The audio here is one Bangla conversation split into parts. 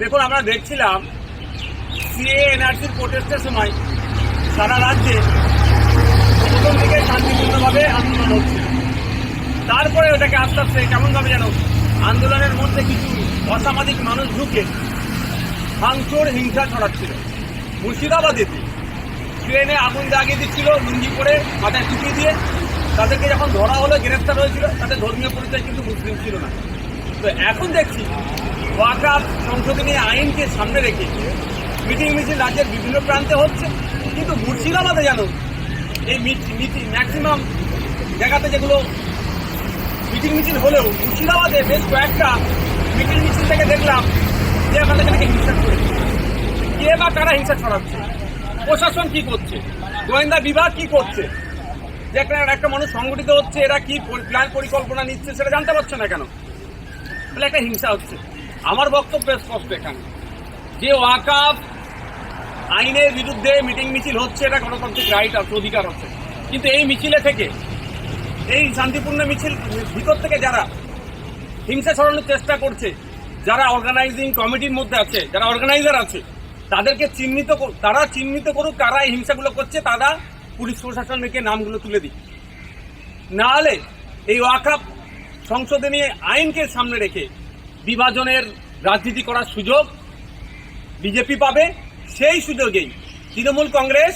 দেখুন, আমরা দেখছিলাম সিএ এনআরসির প্রোটেস্টের সময় সারা রাজ্যে প্রথম দিকে শান্তিপূর্ণভাবে আন্দোলন হচ্ছে। তারপরে ওটাকে আস্তে আস্তে কেমনভাবে যেন আন্দোলনের মধ্যে কিছু অসামাজিক মানুষ ঢুকে ভাঙচুর, হিংসা ছড়াচ্ছিল। মুর্শিদাবাদেতে ট্রেনে আগুন লাগিয়ে দিচ্ছিল, লুঙ্গি করে মাথায় টুপি দিয়ে। তাদেরকে যখন ধরা হলো, গ্রেফতার হয়েছিল তাদের ধর্মীয় পরিচয় কিন্তু মুসলিম ছিল না। তো এখন দেখছি ওয়াকাফ সংশোধনী আইনকে সামনে রেখে মিটিং মিছিল রাজ্যের বিভিন্ন প্রান্তে হচ্ছে। কিন্তু মুর্শিদাবাদে যেন এই মিটি ম্যাক্সিমাম জায়গাতে যেগুলো মিটিং মিছিল হলেও মুর্শিদাবাদে বেশ কয়েকটা মিটিং মিছিল থেকে দেখলাম যে এখান থেকে নাকি হিংসা করেছে কে বা কারা হিংসা ছড়াচ্ছে? প্রশাসন কি করছে? গোয়েন্দা বিভাগ কি করছে? যে একটা একটা মানুষ সংগঠিত হচ্ছে, এরা কি প্ল্যান পরিকল্পনা নিচ্ছে সেটা জানতে পারছে না কেন? তাহলে একটা হিংসা হচ্ছে। আমার বক্তব্য স্পষ্ট এখানে। যে ওয়াকাফ আইনের বিরুদ্ধে মিটিং মিছিল হচ্ছে, এটা গণতান্ত্রিক রাইট আছে, অধিকার আছে। কিন্তু এই মিছিলে থেকে, এই শান্তিপূর্ণ মিছিল ভিতর থেকে যারা হিংসা ছড়ানোর চেষ্টা করছে, যারা অর্গানাইজিং কমিটির মধ্যে আছে, যারা অর্গানাইজার আছে, তাদেরকে চিহ্নিত তারা চিহ্নিত করুক কারা এই হিংসাগুলো করছে, তারা পুলিশ প্রশাসনকে নামগুলো তুলে দিক। না হলে এই ওয়াকাপ সংশোধনী আইনকে সামনে রেখে বিভাজনের রাজনীতি করার সুযোগ বিজেপি পাবে, সেই সুযোগেই তৃণমূল কংগ্রেস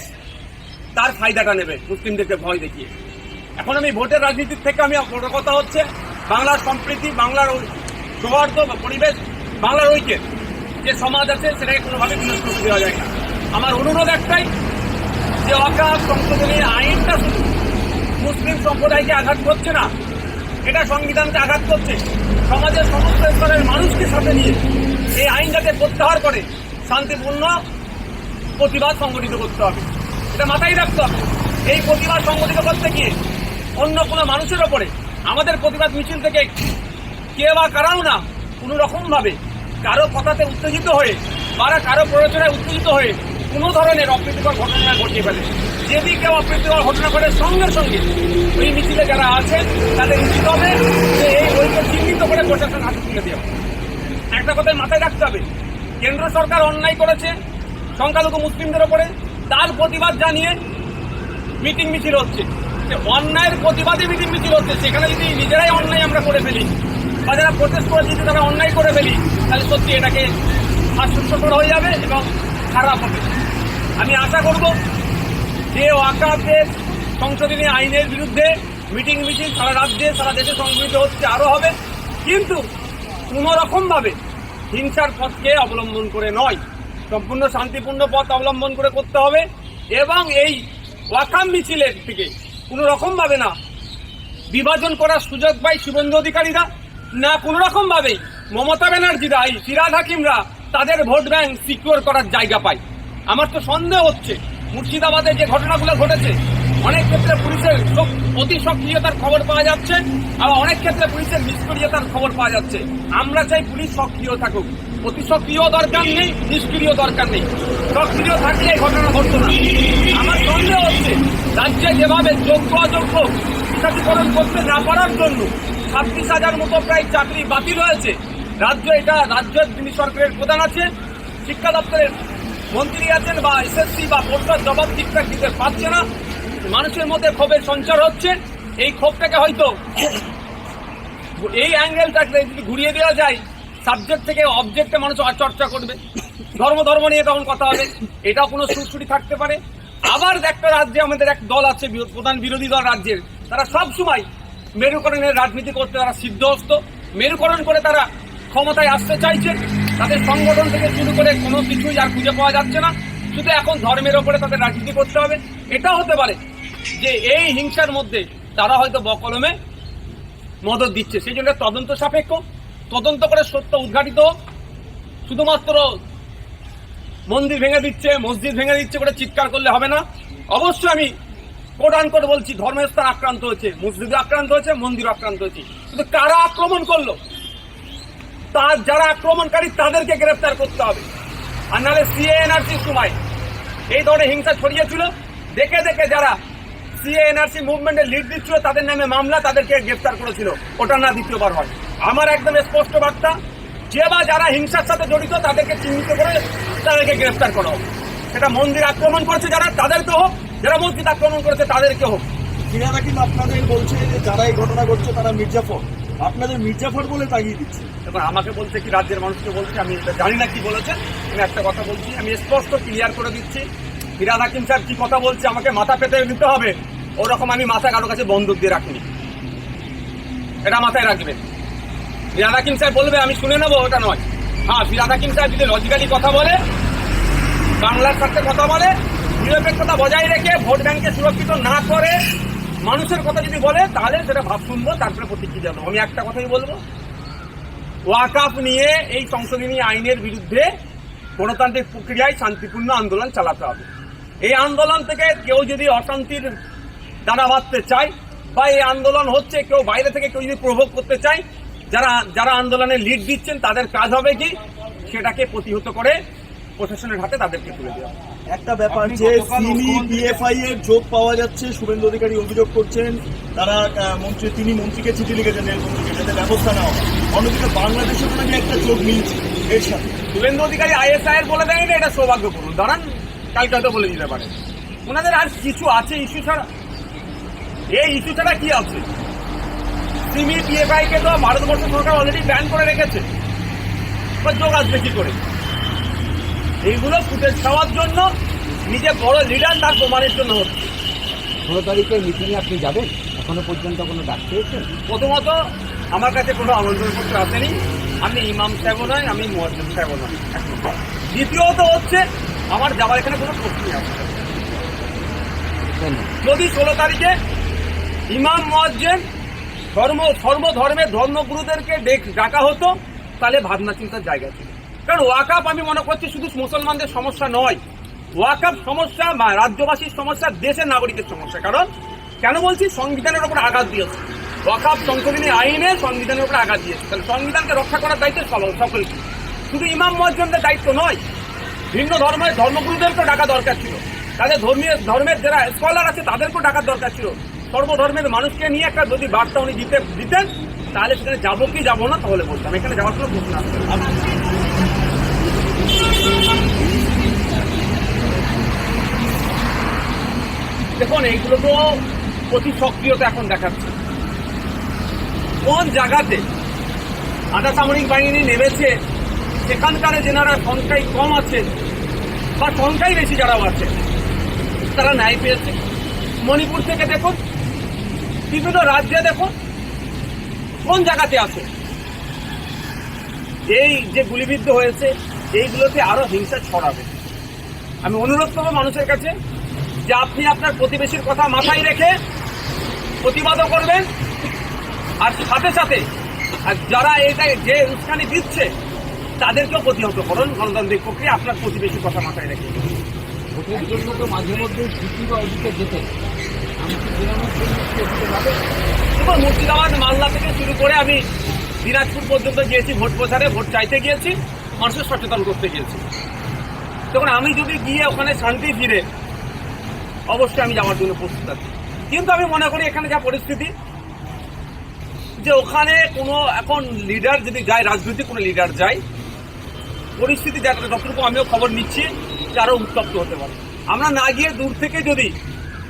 তার ফায়দাটা নেবে, মুসলিমদেরকে ভয় দেখিয়ে। এখন আমি ভোটের রাজনীতির থেকে আমি বড় কথা হচ্ছে, বাংলার সম্প্রীতি, বাংলার সৌহার্দ্য পরিবেশ, বাংলার ঐক্যের যে সমাজ আছে, সেটাকে কোনোভাবে বিনষ্ট করে দেওয়া যায় না। আমার অনুরোধ একটাই, যে অকাপ সংশোধনের আইনটা শুধু মুসলিম সম্প্রদায়কে আঘাত করছে না এটা সংবিধানকে আঘাত করছে। সমাজের সমস্ত স্তরের মানুষকে সাথে নিয়ে এই আইনটাকে প্রত্যাহার করে শান্তিপূর্ণ প্রতিবাদ সংগঠিত করতে হবে। এটা মাথায় রাখতে হবে। এই প্রতিবাদ সংগঠিত করতে গিয়ে অন্য কোনো মানুষের ওপরে আমাদের প্রতিবাদ মিছিল থেকে কে বা কারাও না, কোনো রকমভাবে কারও কথাতে উত্তেজিত হয়ে বা কারও প্ররোচনায় উত্তেজিত হয়ে কোনো ধরনের অপ্রীতিকর ঘটনা ঘটিয়ে ফেলে যদি কেউ অপ্রীতিকর ঘটনা ঘটে, সঙ্গে সঙ্গে ওই মিছিলে যারা আছেন, তাদের উচিত হবে যে এই বইকে চিহ্নিত করে প্রশাসন হাতে তুলে দেওয়া। একটা কথাই মাথায় রাখতে হবে, কেন্দ্র সরকার অন্যায় করেছে সংখ্যালঘু মুসলিমদের ওপরে, তার প্রতিবাদ জানিয়ে মিটিং মিছিল হচ্ছে। অন্যায়ের প্রতিবাদে মিটিং মিছিল হচ্ছে, সেখানে যদি নিজেরাই অন্যায় আমরা করে ফেলি, বা যারা প্রচেষ্ট করে যদি তারা অন্যায় করে ফেলি, তাহলে সত্যি এটাকে হাস্যস্কর হয়ে যাবে এবং খারাপ হবে। আমি আশা করব যে ওয়াকাফের সংশোধনী আইনের বিরুদ্ধে মিটিং মিছিল সারা রাজ্যে, সারা দেশে সংগঠিত হচ্ছে, আরও হবে। কিন্তু কোনোরকমভাবে হিংসার পথকে অবলম্বন করে নয়। সম্পূর্ণ শান্তিপূর্ণ পথ অবলম্বন করে করতে হবে এবং এই ওয়াকাম মিছিলের থেকে কোনো রকম ভাবে না বিভাজন করার সুযোগ পাই শুভেন্দু অধিকারীরা, না কোন রকম ভাবে মমতা ব্যানার্জিরা এই ফিরাদ হাকিমরা তাদের ভোট ব্যাংক সিকিউর করার জায়গা পায় আমার তো সন্দেহ হচ্ছে, মুর্শিদাবাদে যে ঘটনাগুলো ঘটেছে, অনেক ক্ষেত্রে পুলিশের অতি সক্রিয়তার খবর পাওয়া যাচ্ছে আর অনেক ক্ষেত্রে পুলিশের নিষ্ক্রিয়তার খবর পাওয়া যাচ্ছে। আমরা চাই পুলিশ সক্রিয় থাকুক। অতি সক্রিয় দরকার নেই, নিষ্ক্রিয় দরকার নেই। সক্রিয় থাকলে ঘটনা ঘটত না। আমার সন্দেহ হচ্ছে, রাজ্যে যেভাবে যোগ্য অযোগ্য শিক্ষাধিকরণ করতে না পারার জন্য ছাব্বিশ হাজার মতো প্রায় চাকরি বাতিল হয়েছে রাজ্য এটা রাজ্যের যিনি সরকারের প্রধান আছে শিক্ষা দপ্তরের মন্ত্রী আছেন বা এসএসসি বা পরীক্ষার জবাব ঠিকঠাক দিতে পারছে না, মানুষের মধ্যে ক্ষোভের সঞ্চার হচ্ছে। এই ক্ষোভটাকে হয়তো এই অ্যাঙ্গেলটাকে যদি ঘুরিয়ে দেওয়া যায় সাবজেক্ট থেকে অবজেক্টে মানুষ চর্চা করবে। ধর্ম ধর্ম নিয়ে তখন কথা হবে। এটাও কোনো সুরসুরি থাকতে পারে। আবার একটা রাজ্যে আমাদের এক দল আছে প্রধান বিরোধী দল রাজ্যের। তারা সব সময় মেরুকরণের রাজনীতি করতে তারা সিদ্ধ সিদ্ধহস্ত। মেরুকরণ করে তারা ক্ষমতায় আসতে চাইছে তাদের সংগঠন থেকে শুরু করে কোনো কিছুই আর খুঁজে পাওয়া যাচ্ছে না। শুধু এখন ধর্মের ওপরে তাদের রাজনীতি করতে হবে। এটাও হতে পারে যে এই হিংসার মধ্যে তারা হয়তো বকলমে মদত দিচ্ছে। সেই জন্য তদন্ত সাপেক্ষ। তদন্ত করে সত্য উদ্ঘাটিত। শুধুমাত্র মন্দির ভেঙে দিচ্ছে, মসজিদ ভেঙে দিচ্ছে করে চিৎকার করলে হবে না। অবশ্যই আমি কোট আনকোট বলছি ধর্মের স্থান আক্রান্ত হয়েছে, মসজিদে আক্রান্ত হয়েছে, মন্দির আক্রান্ত হয়েছে। কিন্তু কারা আক্রমণ করল? তার যারা আক্রমণকারী তাদেরকে গ্রেফতার করতে হবে। আর নাহলে সিএনআরসির সময় এই ধরনের হিংসা ছড়িয়েছিল। দেখে দেখে যারা সিএনআরসি মুভমেন্টে লিড দিচ্ছিল, তাদের নামে মামলা তাদেরকে গ্রেফতার করেছিল। ওটা না দ্বিতীয়বার হয়। আমার একদম স্পষ্ট বার্তা, যে বা যারা হিংসার সাথে জড়িত, তাদেরকে চিহ্নিত করে তাদেরকে গ্রেফতার করা হোক। সেটা মন্দির আক্রমণ করেছে যারা, তাদেরকে হোক। যারা মসজিদ আক্রমণ করেছে, তাদেরকে হোক। ফিরাদ হাকিম আপনাদের বলছে যে যারা এই ঘটনা ঘটছে, তারা মির্জাফর। আপনাদের মির্জাফর বলে তাগিয়ে দিচ্ছে। এবার আমাকে বলছে কি রাজ্যের মানুষকে বলছে, আমি জানি না কি বলেছে। আমি একটা কথা বলছি, আমি স্পষ্ট ক্লিয়ার করে দিচ্ছি। ফিরাদ হাকিম সাহেব কি কথা বলছে, আমাকে মাথা পেতে নিতে হবে? ওরকম আমি মাথা কারও কাছে বন্দুক দিয়ে রাখিনি। এটা মাথায় রাখবেন। ফিরাদ হাকিম সাহেব বলবে, আমি শুনে নেব, ওটা নয়। হ্যাঁ ফিরাদ হাকিম সাহেব যদি লজিক্যালি কথা বলে, বাংলার সাথে কথা বলে, নিরপেক্ষতা বজায় রেখে ভোট ব্যাংকে সুরক্ষিত না করে মানুষের কথা যদি বলে, তাহলে সেটা ভাব শুনব, তারপরে প্রতিক্রিয়া দেবো। আমি একটা কথাই বলব। ওয়াকাফ নিয়ে এই সংশোধনী আইনের বিরুদ্ধে গণতান্ত্রিক প্রক্রিয়ায় শান্তিপূর্ণ আন্দোলন চালাতে হবে। এই আন্দোলন থেকে কেউ যদি অশান্তির দানা বাঁধতে চায়, বা এই আন্দোলন হচ্ছে কেউ বাইরে থেকে কেউ যদি প্রভোগ করতে চায়, যারা যারা আন্দোলনে লিড দিচ্ছেন, তাদের কাজ হবে কি? সেটাকে প্রতিহত করে প্রশাসনের হাতে তাদেরকে তুলে দেওয়া। একটা ব্যাপার যে সিমি পিএফআই এর যোগ পাওয়া যাচ্ছে শুভেন্দু অধিকারী অভিযোগ করছেন তারা মন্ত্রী তিনি মন্ত্রীকে চিঠি লিখেছেন রেলমন্ত্রীকে যাতে ব্যবস্থা নেওয়া হয়। অন্যদিকে বাংলাদেশের নাকি একটা যোগ মিলছে এর সাথে। শুভেন্দু অধিকারী আইএসআই এর বলে দেয়নি এটা সৌভাগ্যপূর্ণ দাঁড়ান কালকে হয়তো বলে দিতে পারে ওনাদের আর কিছু আছে ইস্যু ছাড়া? এই ইস্যু ছাড়া কি আছে? সিমি পিএফআই কে তো ভারতবর্ষ সরকার অলরেডি ব্যান করে রেখেছে। যোগ আসবে কি করে? এইগুলো ফুটেজ খাওয়ার জন্য নিজে বড় লিডার তার প্রমাণের জন্য হচ্ছে। ষোলো তারিখের মিটিংয়ে আপনি যাবেন? এখনও পর্যন্ত কোনো ডাক পেয়েছেন? প্রথমত আমার কাছে কোনো আমন্ত্রণ পত্র আসেনি। আমি ইমাম সাহেবও নয় আমি মুয়াজ্জিম সাহেবও নয়। দ্বিতীয়ত হচ্ছে আমার যাওয়ার এখানে কোনো প্রশ্নই আসছে যদি ষোলো তারিখে ইমাম মুয়াজ্জিম ধর্ম সর্বধর্মের ধর্মগুরুদেরকে ডেক- ডাকা হতো তাহলে ভাবনা চিন্তার জায়গা ছিল। কারণ ওয়াকাপ আমি মনে করছি শুধু মুসলমানদের সমস্যা নয়। ওয়াকাপ সমস্যা বা রাজ্যবাসীর সমস্যা, দেশের নাগরিকের সমস্যা। কারণ কেন বলছি? সংবিধানের উপর আঘাত দিয়েছে। ওয়াকাপ সংশোধনী আইনে সংবিধানের উপর আঘাত দিয়েছে। তাহলে সংবিধানকে রক্ষা করার দায়িত্ব সকলকে শুধু ইমাম মুয়াজ্জিমদের দায়িত্ব নয়, ভিন্ন ধর্মের ধর্মগুরুদেরকেও ডাকা দরকার ছিল। তাদের ধর্মীয় ধর্মের যারা স্কলার আছে, তাদেরকেও ডাকার দরকার ছিল। সর্বধর্মের মানুষকে নিয়ে একটা যদি বার্তা উনি দিতে দিতেন, তাহলে সেখানে যাব কি যাব না তাহলে বলতাম। এখানে যাওয়ার কোনো প্রশ্ন আসবে। দেখুন, এইগুলো তো অতি সক্রিয়তা এখন দেখাচ্ছে। কোন জায়গাতে আধা সামরিক বাহিনী নেমেছে, সেখানকার যেনারা সংখ্যায় কম আছে, বা সংখ্যায় বেশি যারাও আছে, তারা ন্যায় পেয়েছে। মণিপুর থেকে দেখুন, বিভিন্ন রাজ্যে দেখুন, কোন জায়গাতে আছে? এই যে গুলিবিদ্ধ হয়েছে এইগুলোতে আরও হিংসা ছড়াবে। আমি অনুরোধ করব মানুষের কাছে যে আপনি আপনার প্রতিবেশীর কথা মাথায় রেখে প্রতিবাদও করবেন। আর সাথে সাথে আর যারা এটা যে উস্কানি দিচ্ছে তাদেরকেও প্রতিহত করুন। গণতান্ত্রিক প্রক্রিয়া আপনার প্রতিবেশীর কথা মাথায় রেখে। ভোটের জন্য তো মাঝে মধ্যে বা যেতে। মুর্শিদাবাদ মালদা থেকে শুরু করে আমি দিনাজপুর পর্যন্ত গিয়েছি, ভোট প্রচারে, ভোট চাইতে গিয়েছি, মানুষের সচেতন করতে গিয়েছি। তখন আমি যদি গিয়ে ওখানে শান্তি ফিরে, অবশ্যই আমি যাওয়ার জন্য প্রস্তুত আছি। কিন্তু আমি মনে করি এখানে যা পরিস্থিতি, যে ওখানে কোনো এখন লিডার যদি যায়, রাজনৈতিক কোনো লিডার যায়, পরিস্থিতি যাতে যতটুকু আমিও খবর নিচ্ছি, যে আরও উত্তপ্ত হতে পারে। আমরা না গিয়ে দূর থেকে যদি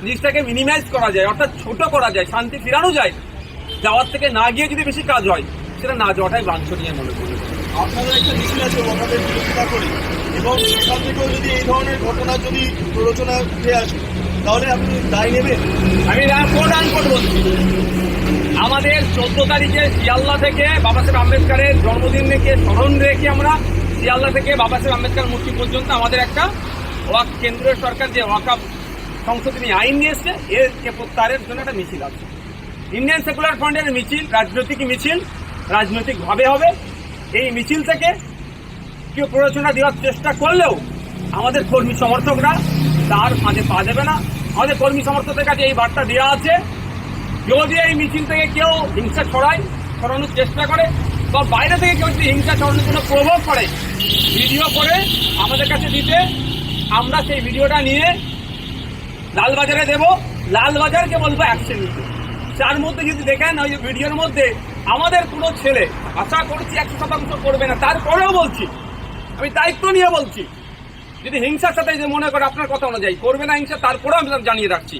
জিনিসটাকে মিনিমাইজ করা যায়, অর্থাৎ ছোট করা যায়, শান্তি ফিরানো যায়, যাওয়ার থেকে না গিয়ে যদি বেশি কাজ হয় সেটা না যাওয়াটাই বাঞ্ছনীয় মনে করি। আপনাদের একটা মিছিল আছে ওখানের বিরোধিতা করে। এবং সেখান থেকেও যদি এই ধরনের ঘটনা যদি প্ররোচনা উঠে আসে তাহলে আপনি দায় নেবেন? আমি আনকোট বলছি আমাদের চোদ্দ তারিখে শিয়ালদা থেকে বাবা সাহেব আম্বেদকারের জন্মদিন রেখে স্মরণ রেখে আমরা শিয়ালদা থেকে বাবা সাহেব আম্বেদকার মূর্তি পর্যন্ত আমাদের একটা ওয়াক কেন্দ্রীয় সরকার যে ওয়াকাপ সংশোধনী আইন নিয়ে এসছে এর প্রত্যাহারের জন্য একটা মিছিল আছে। ইন্ডিয়ান সেকুলার ফ্রন্টের মিছিল রাজনৈতিক মিছিল রাজনৈতিকভাবে হবে, এই মিছিল থেকে কেউ প্ররোচনা দেওয়ার চেষ্টা করলেও আমাদের কর্মী সমর্থকরা তার মাঝে পা দেবে না। আমাদের কর্মী সমর্থকদের কাছে এই বার্তা দেওয়া আছে, যদি এই মিছিল থেকে কেউ হিংসা ছড়ায়, ছড়ানোর চেষ্টা করে, বা বাইরে থেকে কেউ যদি হিংসা ছড়ানোর জন্য প্রভাব করে, ভিডিও করে আমাদের কাছে দিতে, আমরা সেই ভিডিওটা নিয়ে লালবাজারে দেব। লালবাজারকে বলব অ্যাকশন নিতে। তার মধ্যে যদি দেখেন, ওই ভিডিওর মধ্যে আমাদের কোনো ছেলে আশা করছি একশো শতাংশ করবে না, তারপরেও বলছি, আমি দায়িত্ব নিয়ে বলছি, যদি হিংসার সাথে যে মনে করে আপনার কথা অনুযায়ী, করবে না হিংসা, তারপরেও আমি জানিয়ে রাখছি,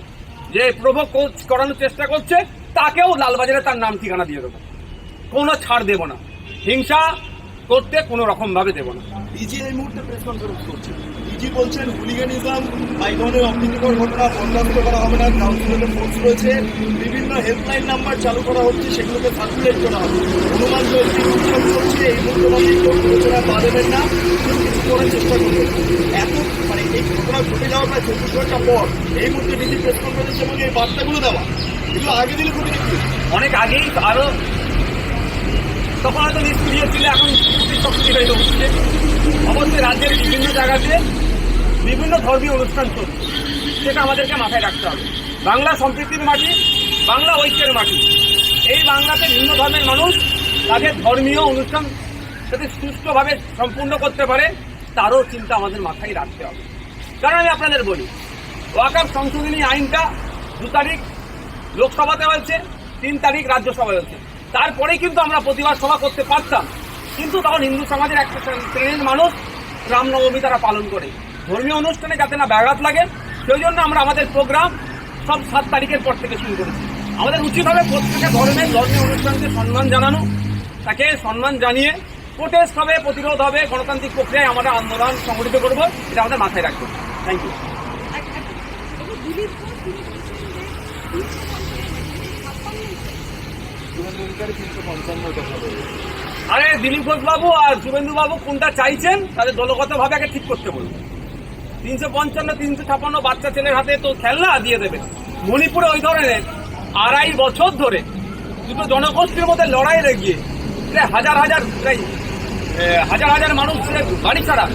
যে প্রভোগ করানোর চেষ্টা করছে, তাকেও লালবাজারে তার নাম ঠিকানা দিয়ে দেবো। কোনো ছাড় দেব না। হিংসা করতে কোনো রকম ভাবে দেবো না। এই মুহূর্তে প্রেস কনফারেন্স করছে। ইজি বলছেন? হুলিগানিজম বা এই ধরনের অপ্রীতিকর ঘটনা বন্ধ করা হবে না, কাউন্সিলের ফোর্স রয়েছে। বিভিন্ন হেল্পলাইন নাম্বার চালু করা হচ্ছে, সেগুলোকে সার্কুলেট করা হবে। হনুমান জয়ন্তী উৎসব চলছে, এই মানে কেউ প্ররোচনা পা দেবেন না কিছু করার চেষ্টা করবেন এত মানে এই ঘটনা ঘটে যাওয়ার প্রায় চব্বিশ ঘণ্টা পর এই মুহূর্তে ডিজি প্রেস কনফারেন্স এবং এই বার্তাগুলো দেওয়া। এগুলো আগে দিলে খুবই কি অনেক আগেই আরও তখন হয়তো নিষ্ক্রিয় ছিল, এখন অবশ্যই রাজ্যের বিভিন্ন জায়গাতে বিভিন্ন ধর্মীয় অনুষ্ঠান চলছে। সেটা আমাদেরকে মাথায় রাখতে হবে। বাংলা সম্প্রীতির মাটি, বাংলা ঐক্যের মাটি। এই বাংলাতে ভিন্ন ধর্মের মানুষ তাদের ধর্মীয় অনুষ্ঠান যাতে সুষ্ঠুভাবে সম্পূর্ণ করতে পারে, তারও চিন্তা আমাদের মাথায় রাখতে হবে। কারণ আমি আপনাদের বলি ওয়াকাপ সংশোধনী আইনটা দু তারিখ লোকসভাতে হয়েছে, তিন তারিখ রাজ্যসভায় হয়েছে। তারপরেই কিন্তু আমরা প্রতিবাদ সভা করতে পারতাম। কিন্তু তখন হিন্দু সমাজের একটা শ্রেণির মানুষ রামনবমী তারা পালন করে। ধর্মীয় অনুষ্ঠানে যাতে না ব্যাঘাত লাগে সেই জন্য আমরা আমাদের প্রোগ্রাম সব সাত তারিখের পর থেকে শুরু করেছি। আমাদের উচিত হবে প্রত্যেকে ধর্মের ধর্মীয় অনুষ্ঠানকে সম্মান জানানো, তাকে সম্মান জানিয়ে প্রোটেস্ট হবে, প্রতিরোধ হবে, গণতান্ত্রিক প্রক্রিয়ায় আমরা আন্দোলন সংগঠিত করব, এটা আমাদের মাথায় রাখব। থ্যাংক ইউ আরে দিলীপ ঘোষ বাবু আর শুভেন্দু বাবু কোনটা চাইছেন, তাদের দলগত ভাবে আগে ঠিক করতে বলুন। তিনশো পঞ্চান্ন, তিনশো ছাপান্ন বাচ্চা ছেলের হাতে তো খেলনা দিয়ে দেবে। মণিপুরে ওই ধরনের আড়াই বছর ধরে দুটো জনগোষ্ঠীর মধ্যে লড়াই লেগিয়ে প্রায় হাজার হাজার, প্রায় হাজার হাজার মানুষ বাড়ি ছাড়া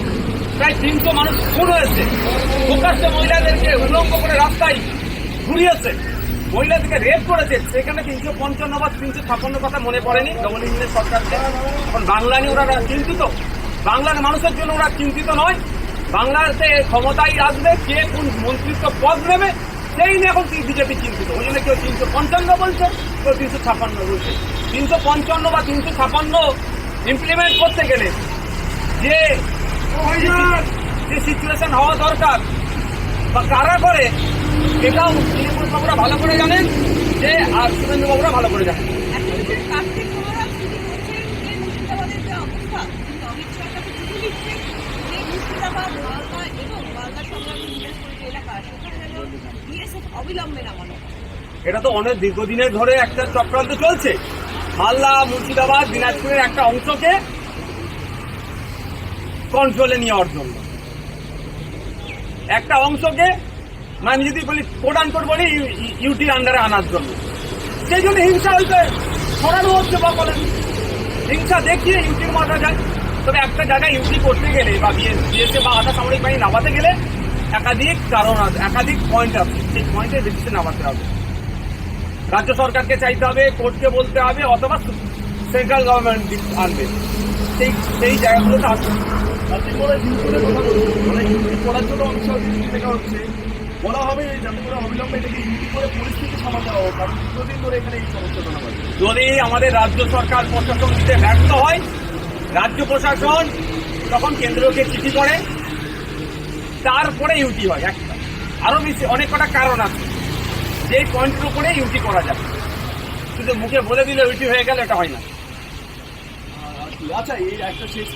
প্রায় তিনশো মানুষ খুন হয়েছে। প্রকাশ্যে মহিলাদেরকে উল্লঙ্ঘ করে রাস্তায় ঘুরিয়েছে। মহিলাদেরকে রেপ করেছে। সেখানে তিনশো পঞ্চান্ন বা তিনশো ছাপ্পান্ন কথা মনে পড়েনি ডবল ইঞ্জিনের সরকারকে। এখন বাংলা নিয়ে ওরা চিন্তিত বাংলার মানুষের জন্য ওরা চিন্তিত নয়। বাংলাতে ক্ষমতায় আসবে, কে কোন মন্ত্রিত্ব পদ নেবে, সেই নিয়ে এখন বিজেপি চিন্তিত। ওই জন্য কেউ তিনশো পঞ্চান্ন বলছে, কেউ তিনশো ছাপান্ন বলছে। তিনশো পঞ্চান্ন বা তিনশো ছাপান্ন ইমপ্লিমেন্ট করতে গেলে যে যে সিচুয়েশন হওয়া দরকার, বা কারা করে, এটাও তৃণমূল বাবুরা ভালো করে জানেন, যে আর শুভেন্দু বাবুরা ভালো করে জানেন এখন কার্তিক মহারাজ তিনি বলছেন যে মুর্শিদাবাদের যে অবস্থা তিনি অমিত শাহর কাছে চিঠি লিখছেন যে মুর্শিদাবাদ মালদা এবং মালদা সংলগ্ন বিশেষ করে যে এলাকা সেখানে যেন বিএসএফ অবিলম্বে নামানো হয়। এটা তো অনেক দীর্ঘদিনের ধরে একটা চক্রান্ত চলছে। মালদা, মুর্শিদাবাদ, দিনাজপুরের একটা অংশকে কন্ট্রোলে নেওয়ার জন্য। একটা অংশকে মানে যদি বলি কোড বলি ইউটির আন্ডারে আনার জন্য। সেই জন্য হিংসা হইতে ছড়ানো হচ্ছে বা বলেন হিংসা দেখিয়ে ইউটির মারা যায়। তবে একটা জায়গায় ইউটি করতে গেলে বা বিএসএ বা আধা সামরিক বাহিনী নামাতে গেলে একাধিক কারণ আছে, একাধিক পয়েন্ট আছে। সেই পয়েন্টের ভিত্তিতে নামাতে হবে। রাজ্য সরকারকে চাইতে হবে, কোর্টকে বলতে হবে, অথবা সেন্ট্রাল গভর্নমেন্ট আনবে। সেই সেই জায়গাগুলোতে আসবে মানে হিন্দু করার জন্য অনেক সময় হচ্ছে, বলা হবে যাতে করে অবিলম্বে এটাকে ইউটি করে পরিস্থিতি সামাল দেওয়া হোক। কারণ দীর্ঘদিন ধরে এখানে এই সমস্যাটা হয় যদি আমাদের রাজ্য সরকার প্রশাসন দিতে ব্যর্থ হয়, রাজ্য প্রশাসন তখন কেন্দ্রকে চিঠি করে তারপরে ইউটি হয়, একটা। আরও বেশি অনেক কটা কারণ আছে। যে পয়েন্টের উপরে ইউটি করা যাবে। শুধু মুখে বলে দিলে ইউটি হয়ে গেলে এটা হয় না। আচ্ছা এই একটা শেষ